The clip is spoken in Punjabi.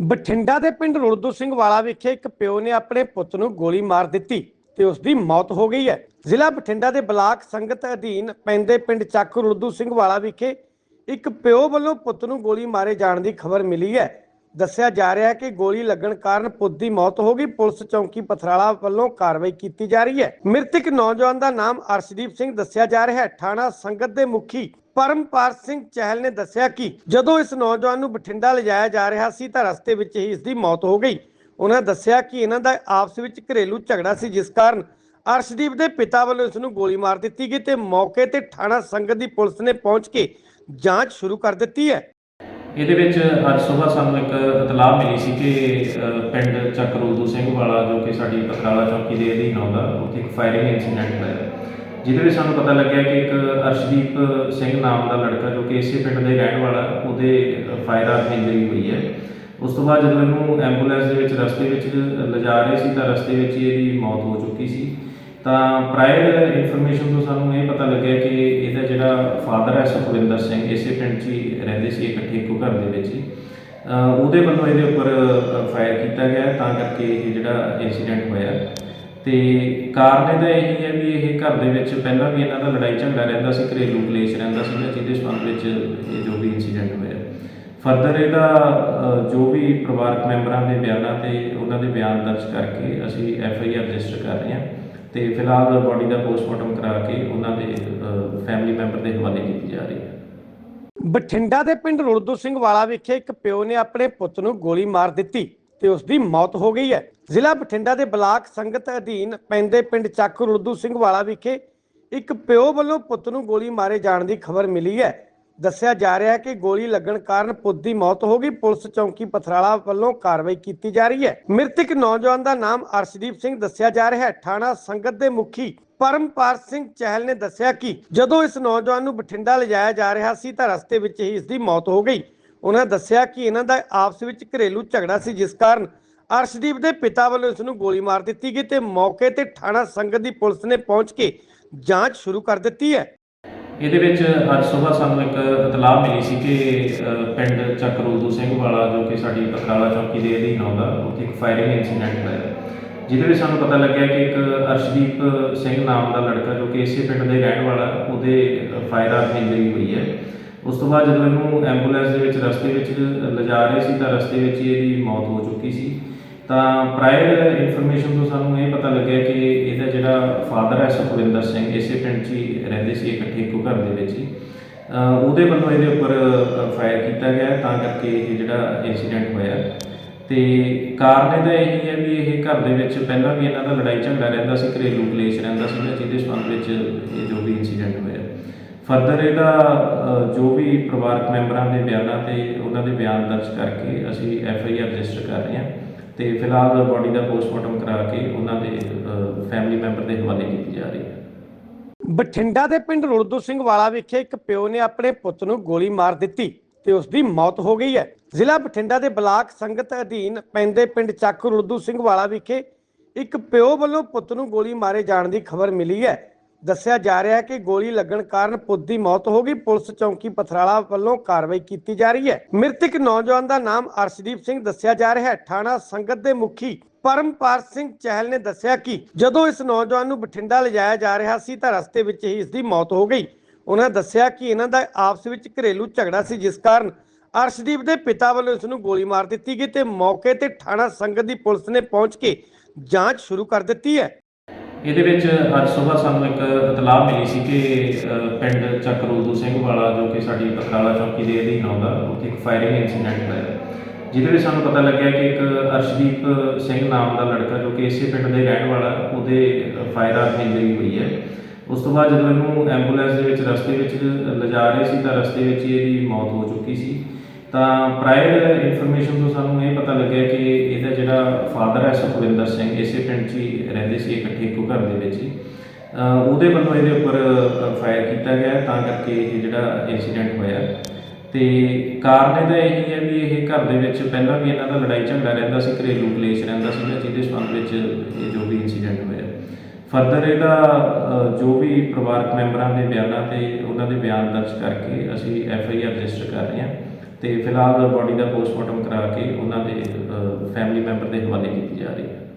ਬਠਿੰਡਾ ਦੇ ਪਿੰਡ ਰੁਲਦੂ ਸਿੰਘ ਵਾਲਾ ਵਿਖੇ ਇੱਕ ਪਿਓ ਨੇ ਆਪਣੇ ਪੁੱਤ ਨੂੰ ਗੋਲੀ ਮਾਰ ਦਿੱਤੀ ਤੇ ਉਸ ਦੀ ਮੌਤ ਹੋ ਗਈ ਹੈ। ਜ਼ਿਲ੍ਹਾ ਬਠਿੰਡਾ ਦੇ ਬਲਾਕ ਸੰਗਤ ਅਧੀਨ ਪੈਂਦੇ ਪਿੰਡ ਚੱਕ ਰੁਲਦੂ ਸਿੰਘ ਵਾਲਾ ਵਿਖੇ ਇੱਕ ਪਿਓ ਵੱਲੋਂ ਪੁੱਤ ਨੂੰ ਗੋਲੀ ਮਾਰੇ ਜਾਣ ਦੀ ਖਬਰ ਮਿਲੀ ਹੈ। ਦੱਸਿਆ ਜਾ ਰਿਹਾ ਹੈ ਕਿ ਗੋਲੀ ਲੱਗਣ ਕਾਰਨ ਪੁੱਤ ਦੀ ਮੌਤ ਹੋ ਗਈ। ਪੁਲਿਸ ਚੌਂਕੀ ਪਥਰਾਲਾ ਵੱਲੋਂ ਕਾਰਵਾਈ ਕੀਤੀ ਜਾ ਰਹੀ ਹੈ। ਮ੍ਰਿਤਕ ਨੌਜਵਾਨ ਦਾ ਨਾਮ ਅਰਸ਼ਦੀਪ ਸਿੰਘ ਦੱਸਿਆ ਜਾ ਰਿਹਾ ਹੈ। ਥਾਣਾ ਸੰਗਤ ਦੇ ਮੁਖੀ ਪਰਮਪਾਲ ਸਿੰਘ ਚਹਿਲ ਨੇ ਦੱਸਿਆ ਕਿ ਜਦੋਂ ਇਸ ਨੌਜਵਾਨ ਨੂੰ ਬਠਿੰਡਾ ਲਿਜਾਇਆ ਜਾ ਰਿਹਾ ਸੀ ਤਾਂ ਰਸਤੇ ਵਿੱਚ ਹੀ ਇਸ ਦੀ ਮੌਤ ਹੋ ਗਈ। ਉਹਨਾਂ ਦੱਸਿਆ ਕਿ ਇਹਨਾਂ ਦਾ ਆਪਸ ਵਿੱਚ ਘਰੇਲੂ ਝਗੜਾ ਸੀ, ਜਿਸ ਕਾਰਨ ਅਰਸ਼ਦੀਪ ਦੇ ਪਿਤਾ ਵੱਲੋਂ ਇਸ ਨੂੰ ਗੋਲੀ ਮਾਰ ਦਿੱਤੀ ਗਈ ਤੇ ਮੌਕੇ ਤੇ ਥਾਣਾ ਸੰਗਤ ਦੀ ਪੁਲਿਸ ਨੇ ਪਹੁੰਚ ਕੇ ਜਾਂਚ ਸ਼ੁਰੂ ਕਰ ਦਿੱਤੀ ਹੈ। ਇਹਦੇ ਵਿੱਚ ਅੱਜ ਸਵੇਰ ਸਾਨੂੰ ਇੱਕ ਇਤਲਾਹ ਮਿਲੀ ਸੀ ਕਿ ਅ, ਪਿੰਡ ਚੱਕਰੂਦੂ ਸਿੰਘ ਵਾਲਾ ਜੋ ਕਿ ਸਾਡੀ ਪਥਰਾਲਾ ਚੌਕੀ ਦੇ ਅਧੀਨ ਆਉਂਦਾ ਉੱਥੇ ਇੱਕ ਫਾਇਰਿੰਗ ਇਨਸੀਡੈਂਟ ਹੋਇਆ। ਜਿਹਦੇ ਵਿੱਚ ਸਾਨੂੰ ਪਤਾ ਲੱਗਿਆ ਕਿ ਇੱਕ ਅਰਸ਼ਦੀਪ ਸਿੰਘ ਨਾਮ ਦਾ ਲੜਕਾ ਜੋ ਕਿ ਇਸੇ ਪਿੰਡ ਦੇ ਰਹਿਣ ਵਾਲਾ ਉਹਦੇ ਫਾਇਰ ਆਰਮ ਇੰਜਰੀ ਹੋਈ ਹੈ। ਉਸ ਤੋਂ ਬਾਅਦ ਜਦੋਂ ਇਹਨੂੰ ਐਂਬੂਲੈਂਸ ਦੇ ਵਿੱਚ ਰਸਤੇ ਵਿੱਚ ਲਿਜਾ ਰਹੇ ਸੀ ਤਾਂ ਰਸਤੇ ਵਿੱਚ ਹੀ ਇਹਦੀ ਮੌਤ ਹੋ ਚੁੱਕੀ ਸੀ। ਤਾਂ ਪ੍ਰਾਇਰ ਇਨਫੋਰਮੇਸ਼ਨ ਤੋਂ ਸਾਨੂੰ ਇਹ ਪਤਾ ਲੱਗਿਆ ਕਿ ਇਹਦਾ ਜਿਹੜਾ ਫਾਦਰ ਹੈ ਸੁਖਵਿੰਦਰ ਸਿੰਘ, ਇਸੇ ਪਿੰਡ 'ਚ ਹੀ ਰਹਿੰਦੇ ਸੀ, ਇਕੱਠੇ ਇੱਕੋ ਘਰ ਦੇ ਵਿੱਚ ਹੀ। ਉਹਦੇ ਵੱਲੋਂ ਇਹਦੇ ਉੱਪਰ ਫਾਇਰ ਕੀਤਾ ਗਿਆ, ਤਾਂ ਕਰਕੇ ਇਹ ਜਿਹੜਾ ਇਨਸੀਡੈਂਟ ਹੋਇਆ। ਤੇ ਕਾਰਨ ਇਹਦਾ ਇਹ ਹੈ ਵੀ ਇਹ ਘਰ ਦੇ ਵਿੱਚ ਪਹਿਲਾਂ ਵੀ ਇਹਨਾਂ ਦਾ ਲੜਾਈ ਝਗੜਾ ਰਹਿੰਦਾ ਸੀ, ਘਰੇਲੂ ਕਲੇਸ਼ ਰਹਿੰਦਾ ਸੀ ਜਿਹਦੇ ਸੰਬੰਧ ਵਿੱਚ ਇਹ ਜੋ ਵੀ ਇਨਸੀਡੈਂਟ ਹੋਇਆ। ਫਰਦਰ ਇਹਦਾ ਜੋ ਵੀ ਪਰਿਵਾਰਕ ਮੈਂਬਰਾਂ ਦੇ ਬਿਆਨਾਂ ਤੇ ਉਹਨਾਂ ਦੇ ਬਿਆਨ ਦਰਜ ਕਰਕੇ ਅਸੀਂ ਐਫ ਆਈ ਆਰ ਰਜਿਸਟਰ ਕਰ ਰਹੇ ਹਾਂ। ਤੇ ਫਿਲਹਾਲ ਬਾਡੀ ਦਾ ਪੋਸਟਮਾਰਟਮ ਕਰਾ ਕੇ ਉਹਨਾਂ ਦੇ ਫੈਮਿਲੀ ਮੈਂਬਰ ਦੇ ਹਵਾਲੇ ਕੀਤੀ ਜਾ ਰਹੀ ਹੈ। ਬਠਿੰਡਾ ਦੇ ਪਿੰਡ ਰੁਲਦੂ ਸਿੰਘ ਵਾਲਾ ਵਿਖੇ ਇੱਕ ਪਿਓ ਨੇ ਆਪਣੇ ਪੁੱਤ ਨੂੰ ਗੋਲੀ ਮਾਰ ਦਿੱਤੀ ਤੇ ਉਸ ਦੀ ਮੌਤ ਹੋ ਗਈ ਹੈ। ਜ਼ਿਲ੍ਹਾ ਬਠਿੰਡਾ ਦੇ ਬਲਾਕ ਸੰਗਤ ਅਧੀਨ ਪੈਂਦੇ ਪਿੰਡ ਚੱਕ ਰੁਲਦੂ ਸਿੰਘ ਵਾਲਾ ਵਿਖੇ ਇੱਕ ਪਿਓ ਵੱਲੋਂ ਪੁੱਤ ਨੂੰ ਗੋਲੀ ਮਾਰੇ ਜਾਣ ਦੀ ਖਬਰ ਮਿਲੀ ਹੈ। ਦੱਸਿਆ ਜਾ ਰਿਹਾ ਹੈ ਕਿ ਗੋਲੀ ਲੱਗਣ ਕਾਰਨ ਪੁੱਤ ਦੀ ਮੌਤ ਹੋ ਗਈ। ਪੁਲਿਸ ਚੌਂਕੀ ਪਥਰਾਲਾ ਵੱਲੋਂ ਕਾਰਵਾਈ ਕੀਤੀ ਜਾ ਰਹੀ ਹੈ। ਮ੍ਰਿਤਕ ਨੌਜਵਾਨ ਦਾ ਨਾਮ ਅਰਸ਼ਦੀਪ ਸਿੰਘ ਦੱਸਿਆ ਜਾ ਰਿਹਾ ਹੈ। ਥਾਣਾ ਸੰਗਤ ਦੇ ਮੁਖੀ ਪਰਮਪਾਲ ਸਿੰਘ ਚਹਿਲ ਨੇ ਦੱਸਿਆ ਕਿ ਜਦੋਂ ਇਸ ਨੌਜਵਾਨ ਨੂੰ ਬਠਿੰਡਾ ਲਿਜਾਇਆ ਜਾ ਰਿਹਾ ਸੀ ਤਾਂ ਰਸਤੇ ਵਿੱਚ ਹੀ ਇਸ ਦੀ ਮੌਤ ਹੋ ਗਈ। ਉਹਨਾਂ ਦੱਸਿਆ ਕਿ ਇਹਨਾਂ ਦਾ ਆਪਸ ਵਿੱਚ ਘਰੇਲੂ ਝਗੜਾ ਸੀ, ਜਿਸ ਕਾਰਨ ਅਰਸ਼ਦੀਪ ਦੇ ਪਿਤਾ ਵੱਲੋਂ ਇਸ ਨੂੰ ਗੋਲੀ ਮਾਰ ਦਿੱਤੀ ਗਈ ਤੇ ਮੌਕੇ ਤੇ ਥਾਣਾ ਸੰਗਤ ਦੀ ਪੁਲਿਸ ਨੇ ਪਹੁੰਚ ਕੇ ਜਾਂਚ ਸ਼ੁਰੂ ਕਰ ਦਿੱਤੀ ਹੈ। ਇਹਦੇ ਵਿੱਚ ਅੱਜ ਸਵੇਰ ਸਾਨੂੰ ਇੱਕ ਇਤਲਾਹ ਮਿਲੀ ਸੀ ਕਿ ਅ, ਪਿੰਡ ਚੱਕਰੂਦੂ ਸਿੰਘ ਵਾਲਾ ਜੋ ਕਿ ਸਾਡੀ ਪਥਰਾਲਾ ਚੌਕੀ ਦੇ ਅਧੀਨ ਆਉਂਦਾ ਉੱਥੇ ਇੱਕ ਫਾਇਰਿੰਗ ਇਨਸੀਡੈਂਟ ਹੋਇਆ। ਜਿਹਦੇ ਵਿੱਚ ਸਾਨੂੰ ਪਤਾ ਲੱਗਿਆ ਕਿ ਇੱਕ ਅਰਸ਼ਦੀਪ ਸਿੰਘ ਨਾਮ ਦਾ ਲੜਕਾ ਜੋ ਕਿ ਇਸੇ ਪਿੰਡ ਦੇ ਰਹਿਣ ਵਾਲਾ ਉਹਦੇ ਫਾਇਰ ਆਰਮ ਇੰਜਰੀ ਹੋਈ ਹੈ। ਉਸ ਤੋਂ ਬਾਅਦ ਜਦੋਂ ਇਹਨੂੰ ਐਂਬੂਲੈਂਸ ਦੇ ਵਿੱਚ ਰਸਤੇ ਵਿੱਚ ਲਿਜਾ ਰਹੇ ਸੀ ਤਾਂ ਰਸਤੇ ਵਿੱਚ ਹੀ ਇਹਦੀ ਮੌਤ ਹੋ ਚੁੱਕੀ ਸੀ। ਤਾਂ ਪ੍ਰਾਇਰ ਇਨਫੋਰਮੇਸ਼ਨ ਤੋਂ ਸਾਨੂੰ ਇਹ ਪਤਾ ਲੱਗਿਆ ਕਿ ਇਹਦਾ ਜਿਹੜਾ ਫਾਦਰ ਹੈ ਸੁਖਵਿੰਦਰ ਸਿੰਘ, ਇਸੇ ਪਿੰਡ 'ਚ ਹੀ ਰਹਿੰਦੇ ਸੀ, ਇਕੱਠੇ ਇੱਕੋ ਘਰ ਦੇ ਵਿੱਚ ਹੀ। ਉਹਦੇ ਵੱਲੋਂ ਇਹਦੇ ਉੱਪਰ ਫਾਇਰ ਕੀਤਾ ਗਿਆ ਤਾਂ ਕਰਕੇ ਇਹ ਜਿਹੜਾ ਇਨਸੀਡੈਂਟ ਹੋਇਆ। ਤੇ ਕਾਰਨ ਇਹਦਾ ਇਹ ਹੈ ਵੀ ਇਹ ਘਰ ਦੇ ਵਿੱਚ ਪਹਿਲਾਂ ਵੀ ਇਹਨਾਂ ਦਾ ਲੜਾਈ ਝਗੜਾ ਰਹਿੰਦਾ ਸੀ, ਘਰੇਲੂ ਕਲੇਸ਼ ਰਹਿੰਦਾ ਸੀ ਜਿਹਦੇ ਸੰਬੰਧ ਵਿੱਚ ਇਹ ਜੋ ਵੀ ਇਨਸੀਡੈਂਟ ਹੋਇਆ। ਫਰਦਰ ਇਹਦਾ ਜੋ ਵੀ ਪਰਿਵਾਰਕ ਮੈਂਬਰਾਂ ਦੇ ਬਿਆਨਾਂ ਤੇ ਉਹਨਾਂ ਦੇ ਬਿਆਨ ਦਰਜ ਕਰਕੇ ਅਸੀਂ ਐਫ ਆਈ ਆਰ ਰਜਿਸਟਰ ਕਰ ਰਹੇ ਹਾਂ। ਤੇ ਫਿਲਹਾਲ ਬਾਡੀ ਦਾ ਪੋਸਟਮਾਰਟਮ ਕਰਾ ਕੇ ਉਹਨਾਂ ਦੇ ਫੈਮਿਲੀ ਮੈਂਬਰ ਦੇ ਹਵਾਲੇ ਕੀਤੀ ਜਾ ਰਹੀ ਹੈ। ਬਠਿੰਡਾ ਦੇ ਪਿੰਡ ਰੁਲਦੂ ਸਿੰਘ ਵਾਲਾ ਵਿਖੇ ਇੱਕ ਪਿਓ ਨੇ ਆਪਣੇ ਪੁੱਤ ਨੂੰ ਗੋਲੀ ਮਾਰ ਦਿੱਤੀ ਤੇ ਉਸ ਦੀ ਮੌਤ ਹੋ ਗਈ ਹੈ। ਜ਼ਿਲ੍ਹਾ ਬਠਿੰਡਾ ਦੇ ਬਲਾਕ ਸੰਗਤ ਅਧੀਨ ਪੈਂਦੇ ਪਿੰਡ ਚੱਕ ਰੁਲਦੂ ਸਿੰਘ ਵਾਲਾ ਵਿਖੇ ਇੱਕ ਪਿਓ ਵੱਲੋਂ ਪੁੱਤ ਨੂੰ ਗੋਲੀ ਮਾਰੇ ਜਾਣ ਦੀ ਖਬਰ ਮਿਲੀ ਹੈ। ਦੱਸਿਆ ਜਾ ਰਿਹਾ ਹੈ ਕਿ ਗੋਲੀ ਲੱਗਣ ਕਾਰਨ ਪੁੱਤ ਦੀ ਮੌਤ ਹੋ ਗਈ। ਪੁਲਿਸ ਚੌਂਕੀ ਪਥਰਾਲਾ ਵੱਲੋਂ ਕਾਰਵਾਈ ਕੀਤੀ ਜਾ ਰਹੀ ਹੈ। ਮ੍ਰਿਤਕ ਨੌਜਵਾਨ ਦਾ ਨਾਮ ਅਰਸ਼ਦੀਪ ਸਿੰਘ ਦੱਸਿਆ ਜਾ ਰਿਹਾ ਹੈ। ਥਾਣਾ ਸੰਗਤ ਦੇ ਮੁਖੀ ਪਰਮਪਾਲ ਸਿੰਘ ਚਹਿਲ ਨੇ ਦੱਸਿਆ ਕਿ ਜਦੋਂ ਇਸ ਨੌਜਵਾਨ ਨੂੰ ਬਠਿੰਡਾ ਲਿਜਾਇਆ ਜਾ ਰਿਹਾ ਸੀ ਤਾਂ ਰਸਤੇ ਵਿੱਚ ਹੀ ਇਸ ਦੀ ਮੌਤ ਹੋ ਗਈ। ਉਹਨਾਂ ਦੱਸਿਆ ਕਿ ਇਹਨਾਂ ਦਾ ਆਪਸ ਵਿੱਚ ਘਰੇਲੂ ਝਗੜਾ ਸੀ, ਜਿਸ ਕਾਰਨ ਅਰਸ਼ਦੀਪ ਦੇ ਪਿਤਾ ਵੱਲੋਂ ਇਸ ਨੂੰ ਗੋਲੀ ਮਾਰ ਦਿੱਤੀ ਗਈ ਤੇ ਮੌਕੇ ਤੇ ਥਾਣਾ ਸੰਗਤ ਦੀ ਪੁਲਿਸ ਨੇ ਪਹੁੰਚ ਕੇ ਜਾਂਚ ਸ਼ੁਰੂ ਕਰ ਦਿੱਤੀ ਹੈ। ਇਹਦੇ ਵਿੱਚ ਅੱਜ ਸਵੇਰ ਸਾਨੂੰ ਇੱਕ ਇਤਲਾਹ ਮਿਲੀ ਸੀ ਕਿ ਅ, ਪਿੰਡ ਚੱਕਰੂਦੂ ਸਿੰਘ ਵਾਲਾ ਜੋ ਕਿ ਸਾਡੀ ਪਥਰਾਲਾ ਚੌਕੀ ਦੇ ਅਧੀਨ ਆਉਂਦਾ ਉੱਥੇ ਇੱਕ ਫਾਇਰਿੰਗ ਇਨਸੀਡੈਂਟ ਹੋਇਆ। ਜਿਹਦੇ ਵਿੱਚ ਸਾਨੂੰ ਪਤਾ ਲੱਗਿਆ ਕਿ ਇੱਕ ਅਰਸ਼ਦੀਪ ਸਿੰਘ ਨਾਮ ਦਾ ਲੜਕਾ ਜੋ ਕਿ ਇਸੇ ਪਿੰਡ ਦੇ ਰਹਿਣ ਵਾਲਾ ਉਹਦੇ ਫਾਇਰ ਆਰਮ ਇੰਜਰੀ ਹੋਈ ਹੈ। ਉਸ ਤੋਂ ਬਾਅਦ ਜਦੋਂ ਇਹਨੂੰ ਐਂਬੂਲੈਂਸ ਦੇ ਵਿੱਚ ਰਸਤੇ ਵਿੱਚ ਲਿਜਾ ਰਹੇ ਸੀ ਤਾਂ ਰਸਤੇ ਵਿੱਚ ਹੀ ਇਹਦੀ ਮੌਤ ਹੋ ਚੁੱਕੀ ਸੀ। ਤਾਂ ਪ੍ਰਾਇਰ ਇਨਫੋਰਮੇਸ਼ਨ ਤੋਂ ਸਾਨੂੰ ਇਹ ਪਤਾ ਲੱਗਿਆ ਕਿ ਇਹਦਾ ਜਿਹੜਾ ਫਾਦਰ ਹੈ ਸੁਖਵਿੰਦਰ ਸਿੰਘ, ਇਸੇ ਪਿੰਡ 'ਚ ਹੀ ਰਹਿੰਦੇ ਸੀ, ਇਕੱਠੇ ਇੱਕੋ ਘਰ ਦੇ ਵਿੱਚ ਹੀ। ਉਹਦੇ ਵੱਲੋਂ ਇਹਦੇ ਉੱਪਰ ਫਾਇਰ ਕੀਤਾ ਗਿਆ, ਤਾਂ ਕਰਕੇ ਇਹ ਜਿਹੜਾ ਇਨਸੀਡੈਂਟ ਹੋਇਆ। ਤੇ ਕਾਰਨ ਇਹਦਾ ਇਹ ਹੈ ਵੀ ਇਹ ਘਰ ਦੇ ਵਿੱਚ ਪਹਿਲਾਂ ਵੀ ਇਹਨਾਂ ਦਾ ਲੜਾਈ ਝਗੜਾ ਰਹਿੰਦਾ ਸੀ, ਘਰੇਲੂ ਕਲੇਸ਼ ਰਹਿੰਦਾ ਸੀ ਜਿਹਦੇ ਸੰਬੰਧ ਵਿੱਚ ਇਹ ਜੋ ਵੀ ਇਨਸੀਡੈਂਟ ਹੋਇਆ। ਫਰਦਰ ਇਹਦਾ ਜੋ ਵੀ ਪਰਿਵਾਰਕ ਮੈਂਬਰਾਂ ਦੇ ਬਿਆਨਾਂ ਤੇ ਉਹਨਾਂ ਦੇ ਬਿਆਨ ਦਰਜ ਕਰਕੇ ਅਸੀਂ ਐਫ ਆਈ ਆਰ ਰਜਿਸਟਰ ਕਰ ਰਹੇ ਹਾਂ। ਤੇ ਫਿਲਹਾਲ ਬੋਡੀ ਦਾ ਪੋਸਟਮਾਰਟਮ ਕਰਾ ਕੇ ਉਹਨਾਂ ਦੇ ਫੈਮਿਲੀ ਮੈਂਬਰ ਦੇ ਹਵਾਲੇ ਕੀਤੀ ਜਾ ਰਹੀ ਹੈ।